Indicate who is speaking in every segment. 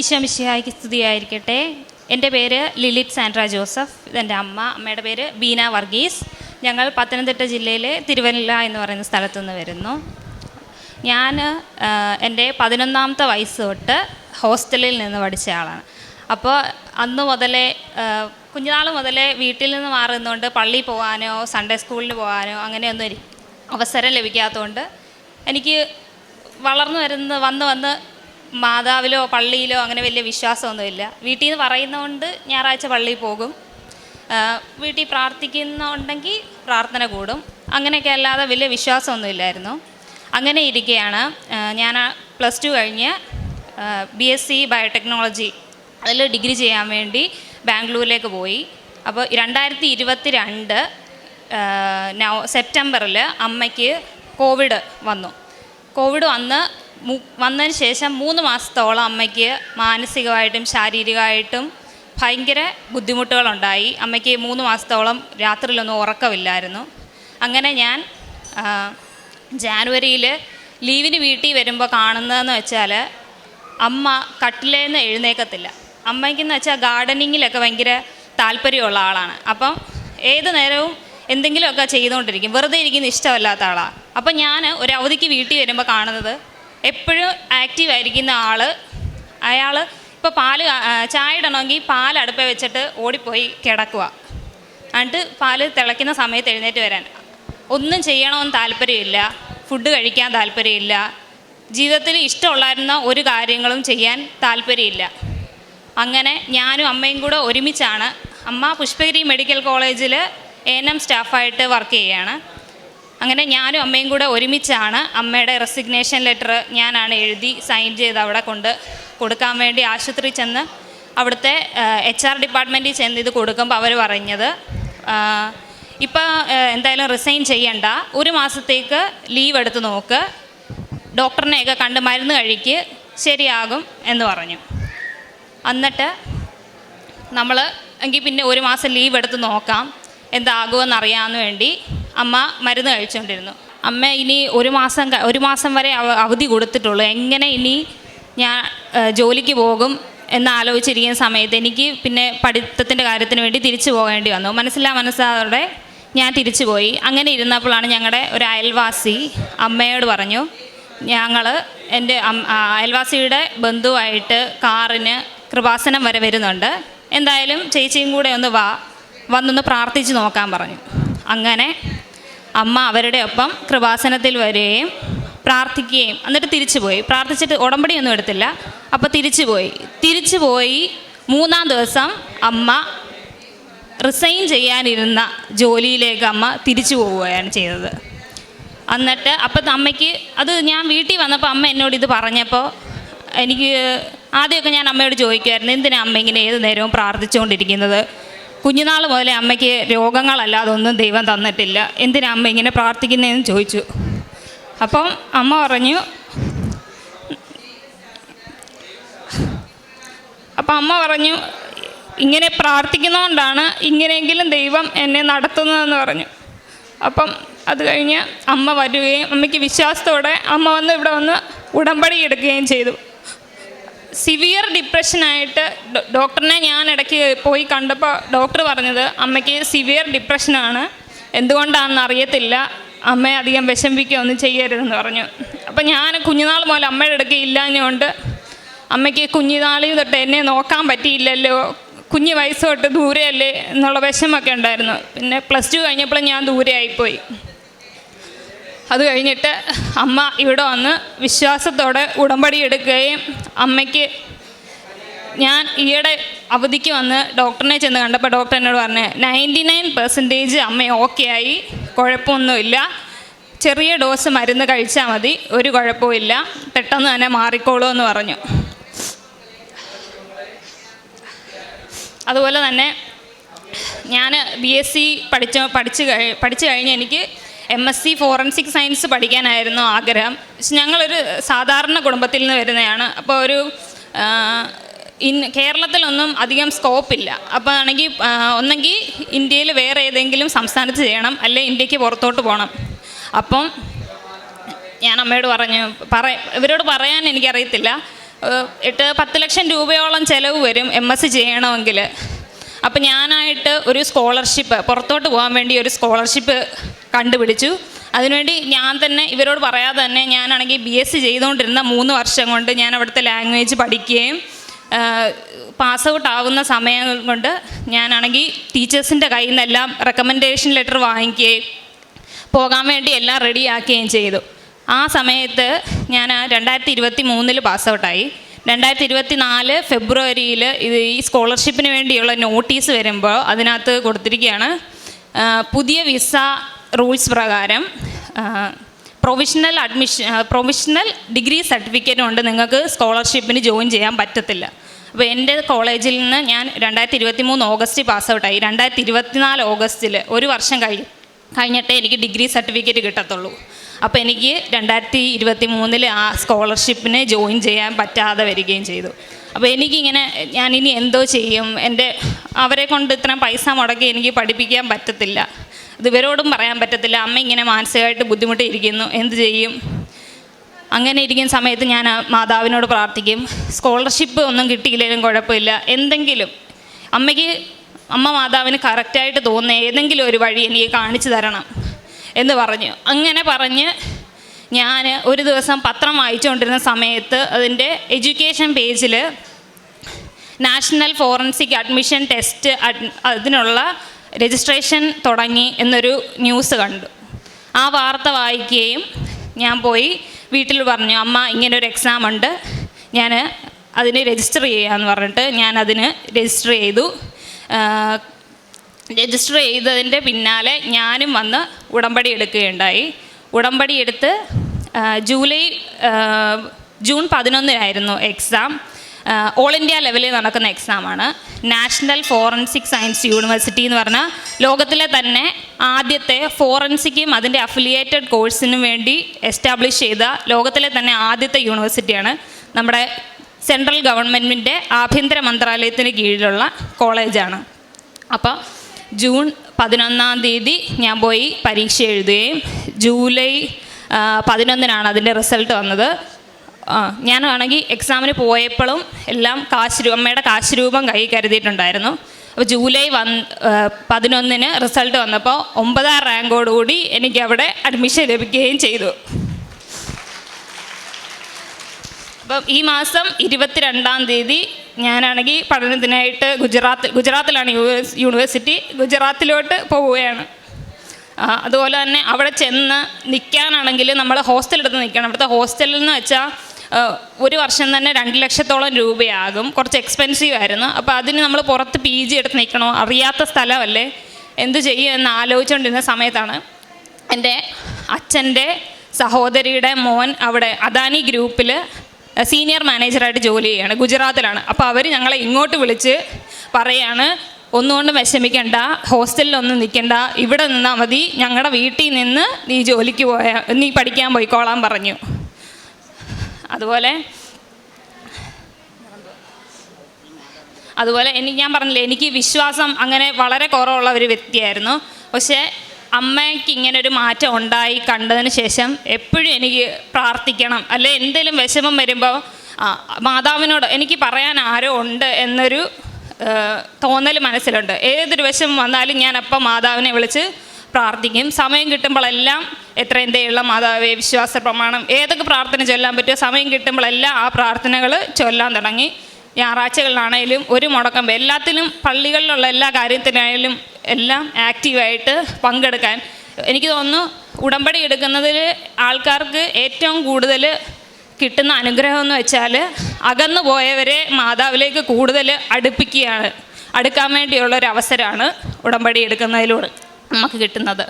Speaker 1: ഈശോമിശിഹായ്ക്ക് സ്തുതിയായിരിക്കട്ടെ. എന്റെ പേര് ലിലിറ്റ് സാൻഡ്ര ജോസഫ്. ഇതെന്റെ അമ്മ. അമ്മയുടെ പേര് ബീന വർഗീസ്. ഞങ്ങൾ പത്തനംതിട്ട ജില്ലയിലെ തിരുവല്ല എന്ന് പറയുന്ന സ്ഥലത്തു നിന്ന് വരുന്നു. ഞാൻ എന്റെ പതിനൊന്നാമത്തെ വയസ്സ് തൊട്ട് ഹോസ്റ്റലിൽ നിന്ന് പഠിച്ച ആളാണ്. അപ്പോൾ അന്ന് മുതലേ കുഞ്ഞുനാൾ മുതലേ വീട്ടിൽ നിന്ന് മാറുന്നതുകൊണ്ട് പള്ളിയിൽ പോകാനോ സൺഡേ സ്കൂളിൽ പോകാനോ അങ്ങനെയൊന്നും അവസരം ലഭിക്കാത്തതുകൊണ്ട് എനിക്ക് വളർന്നു വരുന്ന വന്ന് വന്ന് മാതാവിലോ പള്ളിയിലോ അങ്ങനെ വലിയ വിശ്വാസമൊന്നുമില്ല. വീട്ടിൽ നിന്ന് പറയുന്നതുകൊണ്ട് ഞായറാഴ്ച പള്ളിയിൽ പോകും. വീട്ടിൽ പ്രാർത്ഥിക്കുന്നുണ്ടെങ്കിൽ പ്രാർത്ഥന കൂടും. അങ്ങനെയൊക്കെ അല്ലാതെ വലിയ വിശ്വാസമൊന്നുമില്ലായിരുന്നു. അങ്ങനെ ഇരിക്കുകയാണ് ഞാൻ പ്ലസ് ടു കഴിഞ്ഞ് ബി എസ് സി ബയോടെക്നോളജി അതിൽ ഡിഗ്രി ചെയ്യാൻ വേണ്ടി ബാംഗ്ലൂരിലേക്ക് പോയി. അപ്പോൾ രണ്ടായിരത്തി ഇരുപത്തി രണ്ട് സെപ്റ്റംബറിൽ അമ്മയ്ക്ക് കോവിഡ് വന്നു. കോവിഡ് വന്ന് വന്നതിന് ശേഷം മൂന്ന് മാസത്തോളം അമ്മയ്ക്ക് മാനസികമായിട്ടും ശാരീരികമായിട്ടും ഭയങ്കര ബുദ്ധിമുട്ടുകളുണ്ടായി. അമ്മയ്ക്ക് മൂന്ന് മാസത്തോളം രാത്രിയിലൊന്നും ഉറക്കമില്ലായിരുന്നു. അങ്ങനെ ഞാൻ ജാനുവരിയിൽ ലീവിന് വീട്ടിൽ വരുമ്പോൾ കാണുന്നതെന്ന് വെച്ചാൽ അമ്മ കട്ടിലേന്ന് എഴുന്നേക്കത്തില്ല. അമ്മയ്ക്കെന്ന് വെച്ചാൽ ഗാർഡനിങ്ങിലൊക്കെ ഭയങ്കര താല്പര്യമുള്ള ആളാണ്. അപ്പം ഏത് നേരവും എന്തെങ്കിലുമൊക്കെ ചെയ്തുകൊണ്ടിരിക്കും. വെറുതെ ഇരിക്കുന്ന ഇഷ്ടമല്ലാത്ത ആളാണ് അപ്പം ഞാൻ ഒരു അവധിക്ക് വീട്ടിൽ വരുമ്പോൾ കാണുന്നത് എപ്പോഴും ആക്റ്റീവ് ആയിരിക്കുന്ന ആൾ അയാൾ ഇപ്പോൾ പാൽ ചായ ഇടണമെങ്കിൽ പാൽ അടുപ്പേ വെച്ചിട്ട് ഓടിപ്പോയി കിടക്കുക. എന്നിട്ട് പാൽ തിളയ്ക്കുന്ന സമയത്ത് എഴുന്നേറ്റ് വരാൻ. ഒന്നും ചെയ്യണമെന്ന് താല്പര്യമില്ല. ഫുഡ് കഴിക്കാൻ താല്പര്യമില്ല. ജീവിതത്തിൽ ഇഷ്ടമുള്ളായിരുന്ന ഒരു കാര്യങ്ങളും ചെയ്യാൻ താല്പര്യമില്ല. അങ്ങനെ ഞാനും അമ്മയും കൂടെ ഒരുമിച്ചാണ്. അമ്മ പുഷ്പഗിരി മെഡിക്കൽ കോളേജിൽ എൻ എം സ്റ്റാഫായിട്ട് വർക്ക് ചെയ്യുകയാണ് അങ്ങനെ ഞാനും അമ്മയും കൂടെ ഒരുമിച്ചാണ് അമ്മയുടെ റെസിഗ്നേഷൻ ലെറ്റർ ഞാനാണ് എഴുതി സൈൻ ചെയ്ത് അവിടെ കൊണ്ട് കൊടുക്കാൻ വേണ്ടി ആശുപത്രി ചെന്ന് അവിടുത്തെ എച്ച് ആർ ഡിപ്പാർട്ട്മെന്റിൽ ചെന്ന് ഇത് കൊടുക്കുമ്പോൾ അവർ പറഞ്ഞത് ഇപ്പം എന്തായാലും റിസൈൻ ചെയ്യണ്ട. ഒരു മാസത്തേക്ക് ലീവ് എടുത്ത് നോക്ക്. ഡോക്ടറിനെയൊക്കെ കണ്ട് മരുന്ന് കഴിക്ക്. ശരിയാകും എന്ന് പറഞ്ഞു. എന്നിട്ട് നമ്മൾ എങ്കിൽ പിന്നെ ഒരു മാസം ലീവ് എടുത്ത് നോക്കാം. എന്താകുമെന്ന് അറിയാമെന്ന് വേണ്ടി അമ്മ മരുന്ന് കഴിച്ചുകൊണ്ടിരുന്നു അമ്മ ഇനി ഒരു മാസം ഒരു മാസം വരെ അവധി കൊടുത്തിട്ടുള്ളൂ. എങ്ങനെ ഇനി ഞാൻ ജോലിക്ക് പോകും എന്ന് ആലോചിച്ചിരിക്കുന്ന സമയത്ത് എനിക്ക് പിന്നെ പഠിത്തത്തിന്റെ കാര്യത്തിന് വേണ്ടി തിരിച്ചു പോകേണ്ടി വന്നു. മനസ്സിലാ മനസ്സാതെ ഞാൻ തിരിച്ചു പോയി. അങ്ങനെ ഇരുന്നപ്പോഴാണ് ഞങ്ങളുടെ ഒരു അയൽവാസി അമ്മയോട് പറഞ്ഞു ഞങ്ങൾ എന്റെ അയൽവാസിയുടെ ബന്ധുവായിട്ട് കാറിന് കൃപാസനം വരെ വരുന്നുണ്ട്. എന്തായാലും ചേച്ചിയും കൂടെ ഒന്ന് വാ. വന്നൊന്ന് പ്രാർത്ഥിച്ച് നോക്കാൻ പറഞ്ഞു. അങ്ങനെ അമ്മ അവരുടെ ഒപ്പം കൃപാസനത്തിൽ വരികയും പ്രാർത്ഥിക്കുകയും എന്നിട്ട് തിരിച്ചു പോയി പ്രാർത്ഥിച്ചിട്ട് ഉടമ്പടിയൊന്നും എടുത്തില്ല. അപ്പോൾ തിരിച്ചു പോയി തിരിച്ചു പോയി മൂന്നാം ദിവസം അമ്മ റിസൈൻ ചെയ്യാനിരുന്ന ജോലിയിലേക്ക് അമ്മ തിരിച്ചു പോവുകയാണ് ചെയ്തത്. എന്നിട്ട് അപ്പം അമ്മയ്ക്ക് അത് ഞാൻ വീട്ടിൽ വന്നപ്പോൾ അമ്മ എന്നോട് ഇത് പറഞ്ഞപ്പോൾ എനിക്ക് ആദ്യമൊക്കെ ഞാൻ അമ്മയോട് ചോദിക്കുമായിരുന്നു എന്തിനാ അമ്മ ഇങ്ങനെ ഏത് നേരവും പ്രാർത്ഥിച്ചുകൊണ്ടിരിക്കുന്നത്? കുഞ്ഞുനാൾ മുതലേ അമ്മയ്ക്ക് രോഗങ്ങളല്ലാതെ ഒന്നും ദൈവം തന്നിട്ടില്ല. എന്തിനാ അമ്മ ഇങ്ങനെ പ്രാർത്ഥിക്കുന്നതെന്ന് ചോദിച്ചു. അപ്പം അമ്മ പറഞ്ഞു അപ്പം അമ്മ പറഞ്ഞു ഇങ്ങനെ പ്രാർത്ഥിക്കുന്നതുകൊണ്ടാണ് ഇങ്ങനെയെങ്കിലും ദൈവം എന്നെ നടത്തുന്നതെന്ന് പറഞ്ഞു. അപ്പം അത് കഴിഞ്ഞ് അമ്മ വരികയും അമ്മയ്ക്ക് വിശ്വാസത്തോടെ അമ്മ വന്ന് ഇവിടെ വന്ന് ഉടമ്പടി എടുക്കുകയും ചെയ്തു. സിവിയർ ഡിപ്രഷനായിട്ട് ഡോക്ടറിനെ ഞാൻ ഇടയ്ക്ക് പോയി കണ്ടപ്പോൾ ഡോക്ടർ പറഞ്ഞത് അമ്മയ്ക്ക് സിവിയർ ഡിപ്രഷനാണ് എന്തുകൊണ്ടാണെന്ന് അറിയത്തില്ല. അമ്മയെ അധികം വിഷമിക്കുകയൊന്നും ചെയ്യരുതെന്ന് പറഞ്ഞു. അപ്പം ഞാൻ കുഞ്ഞുനാൾ മുതൽ അമ്മയുടെ ഇടയ്ക്ക് ഇല്ലാഞ്ഞുകൊണ്ട് അമ്മയ്ക്ക് കുഞ്ഞുനാളിൽ തൊട്ട് എന്നെ നോക്കാൻ പറ്റിയില്ലല്ലോ. കുഞ്ഞു വയസ്സ് തൊട്ട് ദൂരെയല്ലേ എന്നുള്ള വിഷമൊക്കെ ഉണ്ടായിരുന്നു. പിന്നെ പ്ലസ് ടു കഴിഞ്ഞപ്പോൾ ഞാൻ ദൂരെ ആയിപ്പോയി അത് കഴിഞ്ഞിട്ട് അമ്മ ഇവിടെ വന്ന് വിശ്വാസത്തോടെ ഉടമ്പടി എടുക്കുകയും അമ്മയ്ക്ക് ഞാൻ ഈയിടെ അവധിക്ക് വന്ന് ഡോക്ടറിനെ ചെന്ന് കണ്ടപ്പോൾ ഡോക്ടർ എന്നോട് പറഞ്ഞു നയന്റി നയൻ പെർസെന്റേജ് അമ്മ ഓക്കെ ആയി കുഴപ്പമൊന്നുമില്ല. ചെറിയ ഡോസ് മരുന്ന് കഴിച്ചാൽ മതി ഒരു കുഴപ്പമില്ല പെട്ടെന്ന് തന്നെ മാറിക്കോളൂ എന്ന് പറഞ്ഞു. അതുപോലെ തന്നെ ഞാൻ ബി എസ് സി പഠിച്ച പഠിച്ച് കഴി പഠിച്ചു കഴിഞ്ഞ് എനിക്ക് M S C forensic science പഠിക്കാനായിരുന്നു ആഗ്രഹം. പക്ഷെ ഞങ്ങളൊരു സാധാരണ കുടുംബത്തിൽ നിന്ന് വരുന്നതാണ്. അപ്പോൾ ഒരു ഇൻ കേരളത്തിലൊന്നും അധികം സ്കോപ്പില്ല അപ്പോൾ ആണെങ്കിൽ ഒന്നെങ്കിൽ ഇന്ത്യയിൽ വേറെ ഏതെങ്കിലും സംസ്ഥാനത്ത് ചെയ്യണം. അല്ലെ ഇന്ത്യയ്ക്ക് പുറത്തോട്ട് പോകണം. അപ്പം ഞാൻ അമ്മയോട് പറഞ്ഞു പറ ഇവരോട് പറയാൻ എനിക്കറിയത്തില്ല. എട്ട് പത്ത് ലക്ഷം രൂപയോളം ചിലവ് വരും എം എസ് സി ചെയ്യണമെങ്കിൽ. അപ്പം ഞാനായിട്ട് ഒരു സ്കോളർഷിപ്പ് പുറത്തോട്ട് പോകാൻ വേണ്ടി ഒരു സ്കോളർഷിപ്പ് കണ്ടുപിടിച്ചു. അതിനുവേണ്ടി ഞാൻ തന്നെ ഇവരോട് പറയാതെ തന്നെ ഞാനാണെങ്കിൽ ബി എസ് സി ചെയ്തുകൊണ്ടിരുന്ന മൂന്ന് വർഷം കൊണ്ട് ഞാൻ അവിടുത്തെ ലാംഗ്വേജ് പഠിക്കുകയും പാസ് ഔട്ട് ആവുന്ന സമയം കൊണ്ട് ഞാനാണെങ്കിൽ ടീച്ചേഴ്സിന്റെ കയ്യിൽ നിന്നെല്ലാം റെക്കമെൻഡേഷൻ ലെറ്റർ വാങ്ങിക്കുകയും പോകാൻ വേണ്ടി എല്ലാം റെഡിയാക്കുകയും ചെയ്തു. ആ സമയത്ത് ഞാൻ രണ്ടായിരത്തി ഇരുപത്തി മൂന്നിൽ പാസ് ഔട്ടായി രണ്ടായിരത്തി ഇരുപത്തി നാല് ഫെബ്രുവരിയിൽ ഇത് ഈ സ്കോളർഷിപ്പിന് വേണ്ടിയുള്ള നോട്ടീസ് വരുമ്പോൾ അതിനകത്ത് കൊടുത്തിരിക്കുകയാണ്. പുതിയ വിസ റൂൾസ് പ്രകാരം provisional admission provisional degree certificate കൊണ്ട് നിങ്ങൾക്ക് സ്കോളർഷിപ്പിന് ജോയിൻ ചെയ്യാൻ പറ്റത്തില്ല. അപ്പോൾ എന്റെ കോളേജിൽ നിന്ന് ഞാൻ രണ്ടായിരത്തി ഇരുപത്തി മൂന്ന് ഓഗസ്റ്റ് പാസ് ഔട്ടായി രണ്ടായിരത്തി ഇരുപത്തിനാല് ഓഗസ്റ്റിൽ ഒരു വർഷം കഴി കഴിഞ്ഞിട്ടേ എനിക്ക് ഡിഗ്രി സർട്ടിഫിക്കറ്റ് കിട്ടത്തുള്ളൂ. അപ്പോൾ എനിക്ക് രണ്ടായിരത്തി ഇരുപത്തി മൂന്നിൽ ആ സ്കോളർഷിപ്പിനെ ജോയിൻ ചെയ്യാൻ പറ്റാതെ വരികയും ചെയ്തു. അപ്പോൾ എനിക്കിങ്ങനെ ഞാൻ ഇനി എന്തോ ചെയ്യും? എന്റെ അവരെ കൊണ്ട് ഇത്ര പൈസ മുടക്കി എനിക്ക് പഠിപ്പിക്കാൻ പറ്റത്തില്ല. ഇത് ഇവരോടും പറയാൻ പറ്റത്തില്ല. അമ്മ ഇങ്ങനെ മാനസികമായിട്ട് ബുദ്ധിമുട്ടിയിരിക്കുന്നു. എന്ത് ചെയ്യും? അങ്ങനെ ഇരിക്കുന്ന സമയത്ത് ഞാൻ മാതാവിനോട് പ്രാർത്ഥിക്കും. സ്കോളർഷിപ്പ് ഒന്നും കിട്ടിയില്ലെങ്കിലും കുഴപ്പമില്ല. എന്തെങ്കിലും അമ്മയ്ക്ക് അമ്മ മാതാവിന് കറക്റ്റായിട്ട് തോന്നുന്ന ഏതെങ്കിലും ഒരു വഴി എനിക്ക് കാണിച്ചു തരണം. എന്ന് പറഞ്ഞു. അങ്ങനെ പറഞ്ഞ് ഞാൻ ഒരു ദിവസം പത്രം വായിച്ചുകൊണ്ടിരുന്ന സമയത്ത് അതിന്റെ എഡ്യൂക്കേഷൻ പേജിൽ നാഷണൽ ഫോറൻസിക് അഡ്മിഷൻ ടെസ്റ്റ് അതിനുള്ള രജിസ്ട്രേഷൻ തുടങ്ങി എന്നൊരു ന്യൂസ് കണ്ടു. ആ വാർത്ത വായിക്കുകയും ഞാൻ പോയി വീട്ടിൽ പറഞ്ഞു അമ്മ ഇങ്ങനൊരു എക്സാം ഉണ്ട്. ഞാൻ അതിന് രജിസ്റ്റർ ചെയ്യാമെന്ന് പറഞ്ഞിട്ട് ഞാൻ അതിന് രജിസ്റ്റർ ചെയ്തു രജിസ്റ്റർ ചെയ്തതിന്റെ പിന്നാലെ ഞാനും വന്ന് ഉടമ്പടി എടുക്കുകയുണ്ടായി. ഉടമ്പടി എടുത്ത് ജൂലൈ ജൂൺ പതിനൊന്നിനായിരുന്നു എക്സാം ഓൾ ഇന്ത്യ ലെവലിൽ നടക്കുന്ന എക്സാമാണ് നാഷണൽ ഫോറൻസിക് സയൻസ് യൂണിവേഴ്സിറ്റി എന്ന് പറഞ്ഞാൽ ലോകത്തിലെ തന്നെ ആദ്യത്തെ ഫോറൻസിക്കും അതിന്റെ അഫിലിയേറ്റഡ് കോഴ്സിനും വേണ്ടി എസ്റ്റാബ്ലിഷ് ചെയ്ത ലോകത്തിലെ തന്നെ ആദ്യത്തെ യൂണിവേഴ്സിറ്റിയാണ് നമ്മുടെ സെൻട്രൽ ഗവൺമെന്റിന്റെ ആഭ്യന്തര മന്ത്രാലയത്തിന് കീഴിലുള്ള കോളേജാണ് അപ്പോൾ ജൂൺ പതിനൊന്നാം തീയതി ഞാൻ പോയി പരീക്ഷ എഴുതുകയും ജൂലൈ പതിനൊന്നിനാണ് അതിന്റെ റിസൾട്ട് വന്നത്. ഞാൻ ഞാനാണെങ്കിൽ എക്സാമിന് പോയപ്പോഴും എല്ലാം കാശ് രൂപ അമ്മയുടെ കാശ് രൂപം കൈ കരുതിയിട്ടുണ്ടായിരുന്നു. അപ്പോൾ ജൂലൈ വന്ന് പതിനൊന്നിന് റിസൾട്ട് വന്നപ്പോൾ ഒമ്പതാം റാങ്കോടുകൂടി എനിക്ക് അവിടെ അഡ്മിഷൻ ലഭിക്കുകയും ചെയ്തു. അപ്പം ഈ മാസം ഇരുപത്തിരണ്ടാം തീയതി ഞാനാണെങ്കിൽ പഠനത്തിനായിട്ട് ഗുജറാത്ത് ഗുജറാത്തിലാണ് യൂണിവേഴ്സിറ്റി ഗുജറാത്തിലോട്ട് പോവുകയാണ്. അതുപോലെ തന്നെ അവിടെ ചെന്ന് നിൽക്കാനാണെങ്കിൽ നമ്മൾ ഹോസ്റ്റലെടുത്ത് നിൽക്കണം അവിടുത്തെ ഹോസ്റ്റലിൽ എന്ന് വെച്ചാൽ ഒരു വർഷം തന്നെ രണ്ട് ലക്ഷത്തോളം രൂപയാകും. കുറച്ച് എക്സ്പെൻസീവ് ആയിരുന്നു. അപ്പോൾ അതിന് നമ്മൾ പുറത്ത് പി ജി എടുത്ത് നിൽക്കണോ അറിയാത്ത സ്ഥലമല്ലേ? എന്ത് ചെയ്യും എന്ന് ആലോചിച്ചുകൊണ്ടിരുന്ന സമയത്താണ് എന്റെ അച്ഛന്റെ സഹോദരിയുടെ മോൻ അവിടെ അദാനി ഗ്രൂപ്പിൽ സീനിയർ മാനേജറായിട്ട് ജോലി ചെയ്യാണ് ഗുജറാത്തിലാണ്. അപ്പോൾ അവർ ഞങ്ങളെ ഇങ്ങോട്ട് വിളിച്ച് പറയാണ് ഒന്നുകൊണ്ടും വിഷമിക്കണ്ട ഹോസ്റ്റലിലൊന്നും നിൽക്കണ്ട ഇവിടെ നിന്നാൽ മതി ഞങ്ങളുടെ വീട്ടിൽ നിന്ന് നീ ജോലിക്ക് പോയ നീ പഠിക്കാൻ പോയിക്കോളാൻ പറഞ്ഞു. അതുപോലെ അതുപോലെ എനിക്ക് ഞാൻ പറഞ്ഞില്ലേ എനിക്ക് വിശ്വാസം അങ്ങനെ വളരെ കുറവുള്ള ഒരു വ്യക്തിയായിരുന്നു. പക്ഷേ അമ്മയ്ക്ക് ഇങ്ങനെ ഒരു മാറ്റം ഉണ്ടായി കണ്ടതിന് ശേഷം എപ്പോഴും എനിക്ക് പ്രാർത്ഥിക്കണം. അല്ലെ എന്തെങ്കിലും വിഷമം വരുമ്പോൾ മാതാവിനോട് എനിക്ക് പറയാൻ ആരോ ഉണ്ട് എന്നൊരു തോന്നൽ മനസ്സിലുണ്ട്. ഏതൊരു വിഷമം വന്നാലും ഞാൻ അപ്പം മാതാവിനെ വിളിച്ച് പ്രാർത്ഥിക്കും. സമയം കിട്ടുമ്പോഴെല്ലാം എത്രയും ദയുള്ള മാതാവേ വിശ്വാസ പ്രമാണം ഏതൊക്കെ പ്രാർത്ഥന ചൊല്ലാൻ പറ്റുമോ സമയം കിട്ടുമ്പോഴെല്ലാം ആ പ്രാർത്ഥനകൾ ചൊല്ലാൻ തുടങ്ങി. ഞായറാഴ്ചകളിലാണേലും ഒരു മുടക്കം എല്ലാത്തിലും പള്ളികളിലുള്ള എല്ലാ കാര്യത്തിനായാലും എല്ലാം ആക്റ്റീവായിട്ട് പങ്കെടുക്കാൻ. എനിക്ക് തോന്നുന്നു ഉടമ്പടി എടുക്കുന്നതിൽ ആൾക്കാർക്ക് ഏറ്റവും കൂടുതൽ കിട്ടുന്ന അനുഗ്രഹം എന്ന് വെച്ചാൽ അകന്നു പോയവരെ മാതാവിലേക്ക് കൂടുതൽ അടുപ്പിക്കുകയാണ്. അടുക്കാൻ വേണ്ടിയുള്ള ഒരു അവസരമാണ് ഉടമ്പടി എടുക്കുന്നതിലൂടെ നമുക്ക് കിട്ടുന്നത്.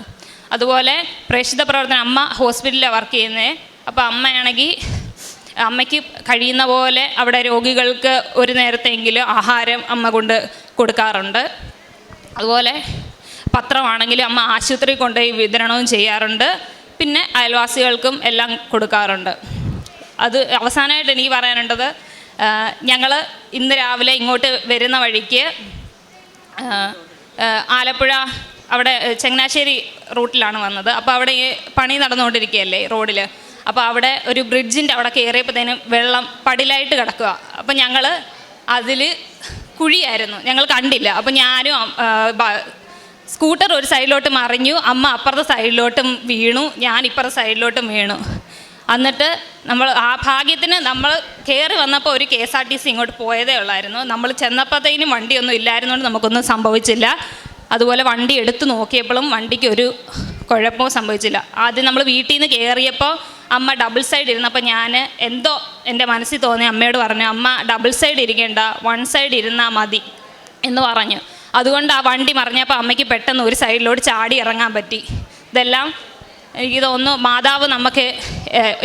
Speaker 1: അതുപോലെ പ്രേക്ഷിത പ്രവർത്തനം അമ്മ ഹോസ്പിറ്റലിലാണ് വർക്ക് ചെയ്യുന്നത് അപ്പോൾ അമ്മയാണെങ്കിൽ അമ്മയ്ക്ക് കഴിയുന്ന പോലെ അവിടെ രോഗികൾക്ക് ഒരു നേരത്തെങ്കിലും ആഹാരം അമ്മ കൊണ്ട് കൊടുക്കാറുണ്ട്. അതുപോലെ പത്രമാണെങ്കിലും അമ്മ ആശുപത്രി കൊണ്ടുപോയി വിതരണവും ചെയ്യാറുണ്ട്. പിന്നെ അയൽവാസികൾക്കും എല്ലാം കൊടുക്കാറുണ്ട്. അത് അവസാനമായിട്ട് എനിക്ക് പറയാനുള്ളത് ഞങ്ങൾ ഇന്ന് രാവിലെ ഇങ്ങോട്ട് വരുന്ന വഴിക്ക് ആലപ്പുഴ അവിടെ ചങ്ങനാശ്ശേരി റൂട്ടിലാണ് വന്നത്. അപ്പോൾ അവിടെ ഈ പണി നടന്നുകൊണ്ടിരിക്കുകയല്ലേ റോഡിൽ അപ്പോൾ അവിടെ ഒരു ബ്രിഡ്ജിന്റെ അവിടെ കയറിയപ്പോഴത്തേനും വെള്ളം പടിലായിട്ട് കിടക്കുക. അപ്പോൾ ഞങ്ങൾ അതിൽ കുഴിയായിരുന്നു. ഞങ്ങൾ കണ്ടില്ല. അപ്പോൾ ഞാനും സ്കൂട്ടർ ഒരു സൈഡിലോട്ട് മറിഞ്ഞു. അമ്മ അപ്പുറത്തെ സൈഡിലോട്ടും വീണു. ഞാൻ ഇപ്പുറത്തെ സൈഡിലോട്ടും വീണു. എന്നിട്ട് നമ്മൾ ആ ഭാഗ്യത്തിന് നമ്മൾ കയറി വന്നപ്പോൾ ഒരു K S R T C ഇങ്ങോട്ട് പോയതേ ഉള്ളായിരുന്നു. നമ്മൾ ചെന്നപ്പോഴത്തേനും വണ്ടിയൊന്നും ഇല്ലായിരുന്നുകൊണ്ട് നമുക്കൊന്നും സംഭവിച്ചില്ല. അതുപോലെ വണ്ടി എടുത്തു നോക്കിയപ്പോഴും വണ്ടിക്ക് ഒരു കുഴപ്പവും സംഭവിച്ചില്ല. ആദ്യം നമ്മൾ വീട്ടിൽ നിന്ന് കയറിയപ്പോൾ അമ്മ ഡബിൾ സൈഡ് ഇരുന്നപ്പോൾ ഞാൻ എന്തോ എന്റെ മനസ്സിൽ തോന്നി അമ്മയോട് പറഞ്ഞു അമ്മ ഡബിൾ സൈഡ് ഇരിക്കേണ്ട വൺ സൈഡ് ഇരുന്നാൽ മതി എന്ന് പറഞ്ഞു. അതുകൊണ്ട് ആ വണ്ടി മറിഞ്ഞപ്പോൾ അമ്മയ്ക്ക് പെട്ടെന്ന് ഒരു സൈഡിലോട് ചാടി ഇറങ്ങാൻ പറ്റി. ഇതെല്ലാം എനിക്ക് തോന്നുന്നു മാതാവ് നമുക്ക്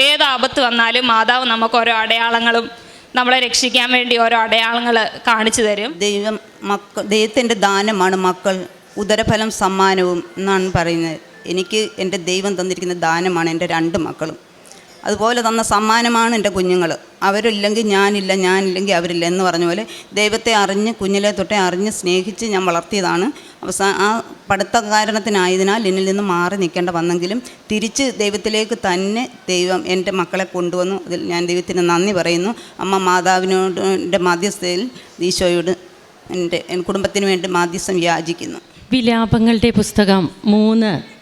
Speaker 1: ഏത് ആപത്ത് വന്നാലും മാതാവ് നമുക്ക് ഓരോ അടയാളങ്ങളും നമ്മളെ രക്ഷിക്കാൻ വേണ്ടി ഓരോ അടയാളങ്ങൾ കാണിച്ചു തരും.
Speaker 2: ദൈവം മക്കൾ ദൈവത്തിന്റെ ദാനമാണ് മക്കൾ ഉദരഫലം സമ്മാനവും എന്നാണ് പറയുന്നത്. എനിക്ക് എന്റെ ദൈവം തന്നിരിക്കുന്ന ദാനമാണ് എന്റെ രണ്ട് മക്കളും. അതുപോലെ തന്ന സമ്മാനമാണ് എന്റെ കുഞ്ഞുങ്ങൾ. അവരില്ലെങ്കിൽ ഞാനില്ല ഞാനില്ലെങ്കിൽ അവരില്ല എന്ന് പറഞ്ഞ പോലെ ദൈവത്തെ അറിഞ്ഞ് കുഞ്ഞിലെ തൊട്ടേ അറിഞ്ഞ് സ്നേഹിച്ച് ഞാൻ വളർത്തിയതാണ്. അവസാന ആ പഠിത്ത കാരണത്തിനായതിനാൽ എന്നിൽ നിന്ന് മാറി നിൽക്കേണ്ട വന്നെങ്കിലും തിരിച്ച് ദൈവത്തിലേക്ക് തന്നെ ദൈവം എന്റെ മക്കളെ കൊണ്ടുവന്നു. അതിൽ ഞാൻ ദൈവത്തിന് നന്ദി പറയുന്നു. അമ്മ മാതാവിനോട് എന്റെ മാധ്യസ്ഥയിൽ ഈശോയോട് എന്റെ കുടുംബത്തിന് വേണ്ടി മാധ്യസ്ഥം യാചിക്കുന്നു.
Speaker 3: വിലാപങ്ങളുടെ പുസ്തകം മൂന്ന്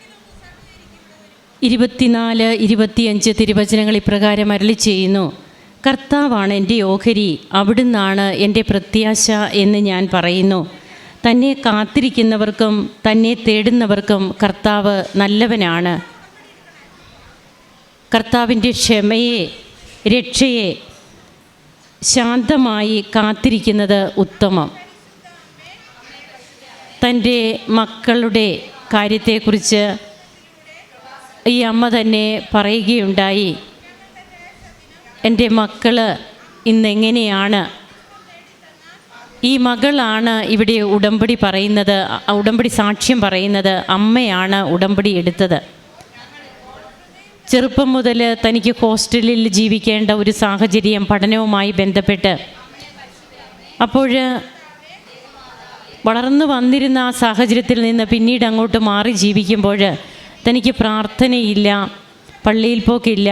Speaker 3: ഇരുപത്തിനാല് ഇരുപത്തിയഞ്ച് തിരുവചനങ്ങൾ ഇപ്രകാരം അരളി ചെയ്യുന്നു. കർത്താവാണ് എന്റെ ഓഹരി അവിടുന്നാണ് എന്റെ പ്രത്യാശ എന്ന് ഞാൻ പറയുന്നു. തന്നെ കാത്തിരിക്കുന്നവർക്കും തന്നെ തേടുന്നവർക്കും കർത്താവ് നല്ലവനാണ്. കർത്താവിന്റെ ക്ഷമയെ രക്ഷയെ ശാന്തമായി കാത്തിരിക്കുന്നത് ഉത്തമം. തന്റെ മക്കളുടെ കാര്യത്തെക്കുറിച്ച് ഈ അമ്മ തന്നെ പറയുകയുണ്ടായി എന്റെ മക്കൾ ഇന്നെങ്ങനെയാണ്? ഈ മകളാണ് ഇവിടെ ഉടമ്പടി പറയുന്നത് ഉടമ്പടി സാക്ഷ്യം പറയുന്നത് അമ്മയാണ് ഉടമ്പടി എടുത്തത്. ചെറുപ്പം മുതൽ തനിക്ക് ഹോസ്റ്റലിൽ ജീവിക്കേണ്ട ഒരു സാഹചര്യം പഠനവുമായി ബന്ധപ്പെട്ട് അപ്പോൾ വളർന്നു വന്നിരുന്ന ആ സാഹചര്യത്തിൽ നിന്ന് പിന്നീട് അങ്ങോട്ട് മാറി ജീവിക്കുമ്പോൾ തനിക്ക് പ്രാർത്ഥനയില്ല പള്ളിയിൽ പോക്കില്ല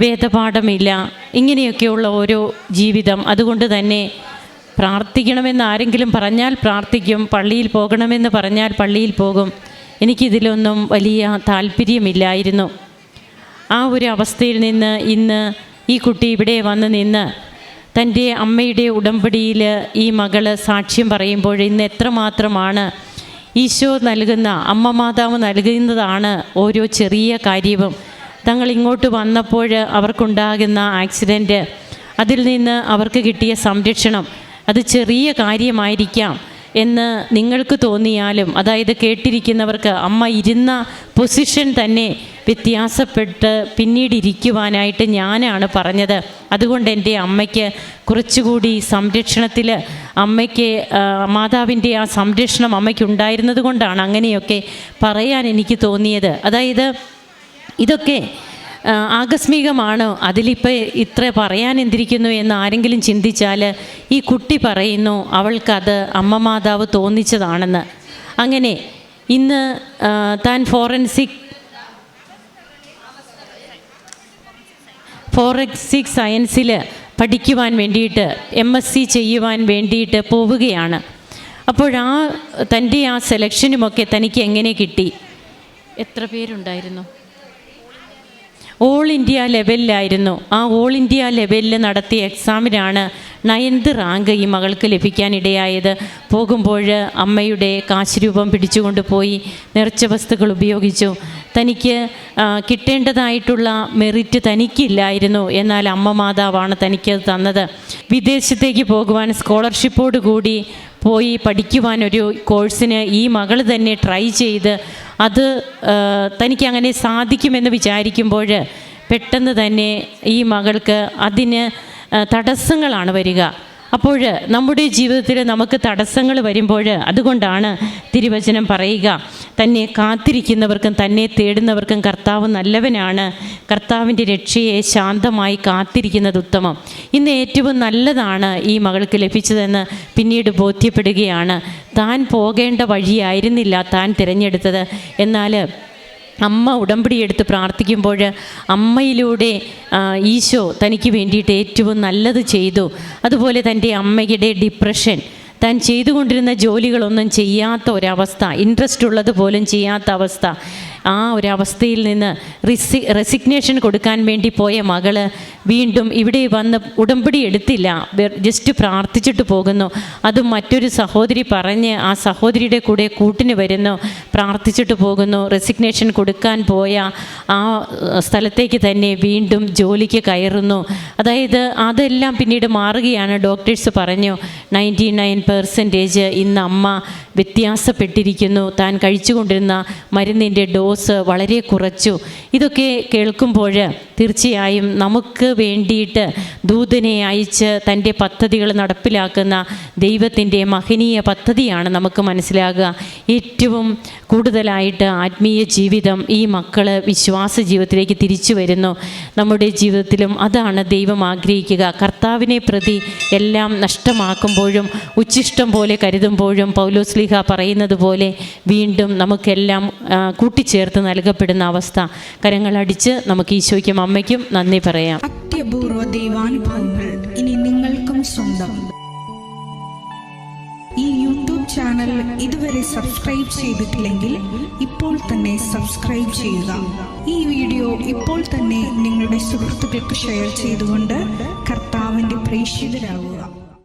Speaker 3: വേദപാഠമില്ല ഇങ്ങനെയൊക്കെയുള്ള ഓരോ ജീവിതം. അതുകൊണ്ട് തന്നെ പ്രാർത്ഥിക്കണമെന്ന് ആരെങ്കിലും പറഞ്ഞാൽ പ്രാർത്ഥിക്കും പള്ളിയിൽ പോകണമെന്ന് പറഞ്ഞാൽ പള്ളിയിൽ പോകും. എനിക്കിതിലൊന്നും വലിയ താല്പര്യമില്ലായിരുന്നു. ആ ഒരു അവസ്ഥയിൽ നിന്ന് ഇന്ന് ഈ കുട്ടി ഇവിടെ വന്ന് നിന്ന് തന്റെ അമ്മയുടെ ഉടമ്പടിയിൽ ഈ മകൾ സാക്ഷ്യം പറയുമ്പോൾ ഇന്ന് എത്രമാത്രമാണ് ഈശോ നൽകുന്ന അമ്മ മാതാവ് നൽകുന്നതാണ് ഓരോ ചെറിയ കാര്യവും. തങ്ങൾ ഇങ്ങോട്ട് വന്നപ്പോൾ അവർക്കുണ്ടാകുന്ന ആക്സിഡന്റ് അതിൽ നിന്ന് അവർക്ക് കിട്ടിയ സംരക്ഷണം അത് ചെറിയ കാര്യമായിരിക്കാം എന്ന് നിങ്ങൾക്ക് തോന്നിയാലും അതായത് കേട്ടിരിക്കുന്നവർക്ക് അമ്മ ഇരുന്ന പൊസിഷൻ തന്നെ വ്യത്യാസപ്പെട്ട് പിന്നീട് ഇരിക്കുവാനായിട്ട് ഞാനാണ് പറഞ്ഞത്. അതുകൊണ്ട് എന്റെ അമ്മയ്ക്ക് കുറച്ചുകൂടി സംരക്ഷണത്തിൽ അമ്മയ്ക്ക് മാതാവിന്റെ ആ സംരക്ഷണം അമ്മയ്ക്ക് ഉണ്ടായിരുന്നത് കൊണ്ടാണ് അങ്ങനെയൊക്കെ പറയാൻ എനിക്ക് തോന്നിയത്. അതായത് ഇതൊക്കെ ആകസ്മികമാണോ. അതിലിപ്പോൾ ഇത്ര പറയാൻ എന്തിരിക്കുന്നു എന്ന് ആരെങ്കിലും ചിന്തിച്ചാൽ ഈ കുട്ടി പറയുന്നു അവൾക്കത് അമ്മ മാതാവ് തോന്നിച്ചതാണെന്ന്. അങ്ങനെ ഇന്ന് താൻ ഫോറൻസിക് ഫോറൻസിക് സയൻസിൽ പഠിക്കുവാൻ വേണ്ടിയിട്ട് എം എസ് സി ചെയ്യുവാൻ വേണ്ടിയിട്ട് പോവുകയാണ്. അപ്പോഴാ തന്റെ ആ സെലക്ഷനുമൊക്കെ തനിക്ക് എങ്ങനെ കിട്ടി? എത്ര പേരുണ്ടായിരുന്നു? ഓൾ ഇന്ത്യ ലെവലിലായിരുന്നു ആ ഓൾ ഇന്ത്യ ലെവലിൽ നടത്തിയ എക്സാമിനാണ് നയൻത് റാങ്ക് ഈ മകൾക്ക് ലഭിക്കാനിടയായത്. പോകുമ്പോൾ അമ്മയുടെ കാശ് രൂപം പിടിച്ചുകൊണ്ട് പോയി നേർച്ച വസ്തുക്കൾ ഉപയോഗിച്ചു. തനിക്ക് കിട്ടേണ്ടതായിട്ടുള്ള മെറിറ്റ് തനിക്കില്ലായിരുന്നു. എന്നാൽ അമ്മ മാതാവാണ് തനിക്കത് തന്നത്. വിദേശത്തേക്ക് പോകുവാൻ സ്കോളർഷിപ്പോട് കൂടി പോയി പഠിക്കുവാനൊരു കോഴ്സിന് ഈ മകൾ തന്നെ ട്രൈ ചെയ്ത് അത് തനിക്ക് അങ്ങനെ സാധിക്കുമെന്ന് വിചാരിക്കുമ്പോൾ പെട്ടെന്ന് തന്നെ ഈ മകൾക്ക് അതിന് തടസ്സങ്ങളാണ് വരിക. അപ്പോൾ നമ്മുടെ ജീവിതത്തിൽ നമുക്ക് തടസ്സങ്ങൾ വരുമ്പോൾ അതുകൊണ്ടാണ് തിരുവചനം പറയുക തന്നെ കാത്തിരിക്കുന്നവർക്കും തന്നെ തേടുന്നവർക്കും കർത്താവ് നല്ലവനാണ്. കർത്താവിന്റെ രക്ഷയെ ശാന്തമായി കാത്തിരിക്കുന്നത് ഉത്തമം. ഇന്ന് ഏറ്റവും നല്ലതാണ് ഈ മകൾക്ക് ലഭിച്ചതെന്ന് പിന്നീട് ബോധ്യപ്പെടുകയാണ്. താൻ പോകേണ്ട വഴിയായിരുന്നില്ല താൻ തിരഞ്ഞെടുത്തത്. എന്നാൽ അമ്മ ഉടമ്പടി എടുത്ത് പ്രാർത്ഥിക്കുമ്പോൾ അമ്മയിലൂടെ ഈശോ തനിക്ക് വേണ്ടിയിട്ട് ഏറ്റവും നല്ലത് ചെയ്തു. അതുപോലെ തന്റെ അമ്മയുടെ ഡിപ്രഷൻ താൻ ചെയ്തുകൊണ്ടിരുന്ന ജോലികളൊന്നും ചെയ്യാത്ത ഒരവസ്ഥ ഇൻട്രസ്റ്റ് ഉള്ളത് പോലും ചെയ്യാത്ത അവസ്ഥ. ആ ഒരു അവസ്ഥയിൽ നിന്ന് റിസി റെസിഗ്നേഷൻ കൊടുക്കാൻ വേണ്ടി പോയ മകൾ വീണ്ടും ഇവിടെ വന്ന് ഉടമ്പടി എടുത്തില്ല. ജസ്റ്റ് പ്രാർത്ഥിച്ചിട്ട് പോകുന്നു. അതും മറ്റൊരു സഹോദരി പറഞ്ഞ് ആ സഹോദരിയുടെ കൂടെ കൂട്ടിന് വരുന്നു. പ്രാർത്ഥിച്ചിട്ട് പോകുന്നു. റെസിഗ്നേഷൻ കൊടുക്കാൻ പോയ ആ സ്ഥലത്തേക്ക് തന്നെ വീണ്ടും ജോലിക്ക് കയറുന്നു. അതായത് അതെല്ലാം പിന്നീട് മാറുകയാണ്. ഡോക്ടേഴ്സ് പറഞ്ഞു നയന്റി നയൻ പെർസെന്റേജ് ഇന്ന് അമ്മ വ്യത്യാസപ്പെട്ടിരിക്കുന്നു. താൻ കഴിച്ചുകൊണ്ടിരുന്ന മരുന്നിന്റെ ഡോസ് വളരെ കുറച്ചു. ഇതൊക്കെ കേൾക്കുമ്പോൾ തീർച്ചയായും നമുക്ക് വേണ്ടിയിട്ട് ദൂതനെ അയച്ച് തന്റെ പദ്ധതികൾ നടപ്പിലാക്കുന്ന ദൈവത്തിന്റെ മഹനീയ പദ്ധതിയാണ് നമുക്ക് മനസ്സിലാകുക. ഏറ്റവും കൂടുതലായിട്ട് ആത്മീയ ജീവിതം ഈ മക്കൾ വിശ്വാസ ജീവിതത്തിലേക്ക് തിരിച്ചു വരുന്നു. നമ്മുടെ ജീവിതത്തിലും അതാണ് ദൈവം ആഗ്രഹിക്കുക. കർത്താവിനെ പ്രതി എല്ലാം നഷ്ടമാക്കുമ്പോഴും ഉച്ഛിഷ്ടം പോലെ കരുതുമ്പോഴും പൗലോസ്ലിഹ പറയുന്നത് പോലെ വീണ്ടും നമുക്കെല്ലാം ആ, കൂട്ടിച്ചേർത്ത് നൽകപ്പെടുന്ന അവസ്ഥ. കരങ്ങളടിച്ച് നമുക്ക് ഈശോയ്ക്കും അമ്മയ്ക്കും നന്ദി പറയാം.
Speaker 4: അത്യപൂർവ ദൈവാനുഭവങ്ങൾ ഇനി നിങ്ങൾക്കും സ്വന്തം. ഈ യൂട്യൂബ് ചാനൽ ഇതുവരെ സബ്സ്ക്രൈബ് ചെയ്തിട്ടില്ലെങ്കിൽ ഇപ്പോൾ തന്നെ സബ്സ്ക്രൈബ് ചെയ്യുക. ഈ വീഡിയോ ഇപ്പോൾ തന്നെ നിങ്ങളുടെ സുഹൃത്തുക്കൾക്ക് ഷെയർ ചെയ്തുകൊണ്ട് കർത്താവിന്റെ പ്രേക്ഷിതരാകുക